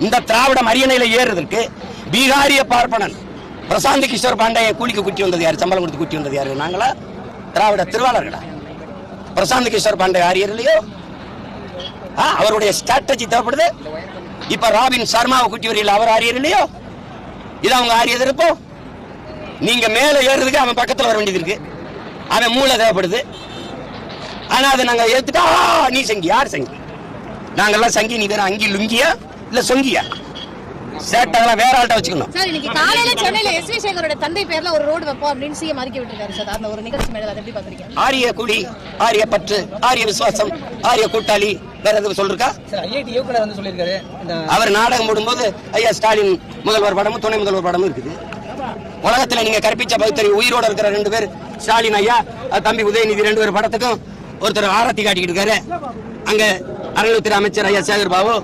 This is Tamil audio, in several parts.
இந்த திராவிட அரியணையில ஏறுறதுக்கு பீகாரிய பார்ப்பனன் பிரசாந்த் கிஷோர் பாண்டையை கூலிக்கு குட்டி வந்தது யார்? சம்பளம் கொடுத்து குட்டி வந்தது யாரு? நாங்களா? திராவிட திருவாளர்களா? பிரசாந்த் கிஷோர் பாண்டே ஆரியர் இல்லையோ? ஆ, அவருடைய ஸ்ட்ராட்டஜி தேவைப்படுது. இப்ப ராபின் சர்மாவை குட்டி வரையில் அவர் ஆரியர் இல்லையோ? இது அவங்க ஆரியது இருப்போம் நீங்க மேல ஏறுறதுக்கு அவன் பக்கத்தில் வர வேண்டியது இருக்கு. அவன் மூளை தேவைப்படுது. ஆனா அதை நாங்க ஏத்துட்டா நீ சங்கி. யார் சங்கி? நாங்கெல்லாம் சங்கி நீ வேற அங்கி லுங்கியா? இல்ல சொங்கியா? சேட்டெல்லாம் வேற ஆள்கிட்ட வச்சுக்கணும். சார் இன்னைக்கு காலையில சென்னையில எஸ் வி சேகரோட தந்தை பேர்ல ஒரு ரோடு வைப்போம் அப்படின்னு சிஎம் அறிக்கை விட்டுருக்காரு சார். அந்த ஒரு நிகழ்ச்சி மேல அதை எப்படி பாக்குறீங்க ஆரிய குடி ஆரிய பற்று ஆரிய விசுவாசம் ஆரிய கூட்டாளி வேற எதுவும் சொல்லிருக்கா? சார் ஐஐடி இயக்குனர் வந்து சொல்லியிருக்காரு. அவர் நாடகம் போடும்போது ஐயா ஸ்டாலின் முதல்வர் படமும் துணை முதல்வர் படமும் இருக்குது. உலகத்துல நீங்க கற்பிச்ச பகுத்தறிவு உயிரோட இருக்கிற ரெண்டு பேர் ஸ்டாலின் ஐயா தம்பி உதயநிதி ரெண்டு பேர் படத்துக்கும் ஒருத்தர் ஆரத்தி காட்டிக்கிட்டு இருக்காரு. அங்க அறநிலையத்துறை அமைச்சர் ஐயா சேகர் பாபு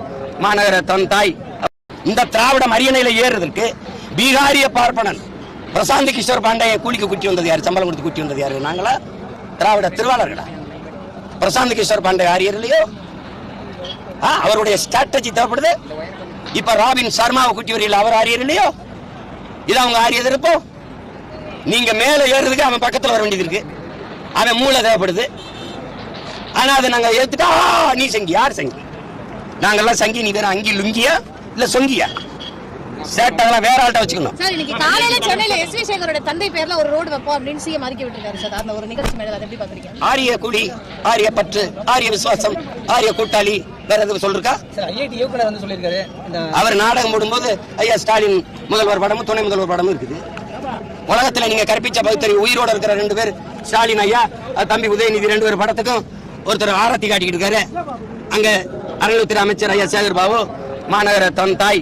மாநகர தன் தாய். இந்த திராவிட அரியணையில் ஏறுறதுக்கு பீகாரிய பார்ப்பனன் பிரசாந்த் கிஷோர் பாண்டே கூலிக்கு குட்டி வந்தது யார்? சம்பளம் கொடுத்து குட்டி வந்தது யாரு? நாங்களா? திராவிட திருவாளர்களா? பிரசாந்த் கிஷோர் பாண்டே ஆரியர் இல்லையோ ஆ, அவருடைய ஸ்ட்ராட்டஜி தேவைப்படுது. இப்ப ராபின் சர்மாவை குட்டி வரையில் அவர் ஆரியர் இல்லையோ இது அவங்க ஆரியது இருப்போம் நீங்க மேல ஏறுறதுக்கு அவன் பக்கத்தில் வர வேண்டியது இருக்கு. அவன் மூளை தேவைப்படுது. ஆனா அதை நாங்க ஏத்துட்டா நீ சங்கி யார் செங்கி நாங்கெல்லாம் சங்கி நீ வேற அங்கி லுங்கியா? இல்ல சொங்கியா? சேட்டெல்லாம் வேற ஆள்கிட்ட வச்சுக்கணும். சார் இன்னைக்கு காலையில சென்னையில எஸ் வி சேகரோட தந்தை பேர்ல ஒரு ரோடு வைப்போம் அப்படின்னு சிஎம் அறிக்கை விட்டுருக்காரு சார். அந்த ஒரு நிகழ்ச்சி மேல அதை எப்படி பாக்குறீங்க ஆரிய குடி ஆரிய பற்று ஆரிய விசுவாசம் ஆரிய கூட்டாளி வேற எதுவும் சொல்லிருக்கா? சார் ஐஐடி இயக்குனர் வந்து சொல்லியிருக்காரு. இந்த அவர் நாடகம் போடும்போது ஐயா ஸ்டாலின் முதல்வர் படமும் துணை முதல்வர் படமும் இருக்குது. உலகத்துல நீங்க கற்பிச்ச பகுத்தறிவு உயிரோட இருக்கிற ரெண்டு பேர் ஸ்டாலின் ஐயா தம்பி உதயநிதி ரெண்டு பேர் படத்துக்கும் ஒருத்தர் ஆரத்தி காட்டிக்கிட்டு இருக்காரு. அங்க அறநிலையத்துறை அமைச்சர் ஐயா சேகர் பாபு மாநகர தன் தாய்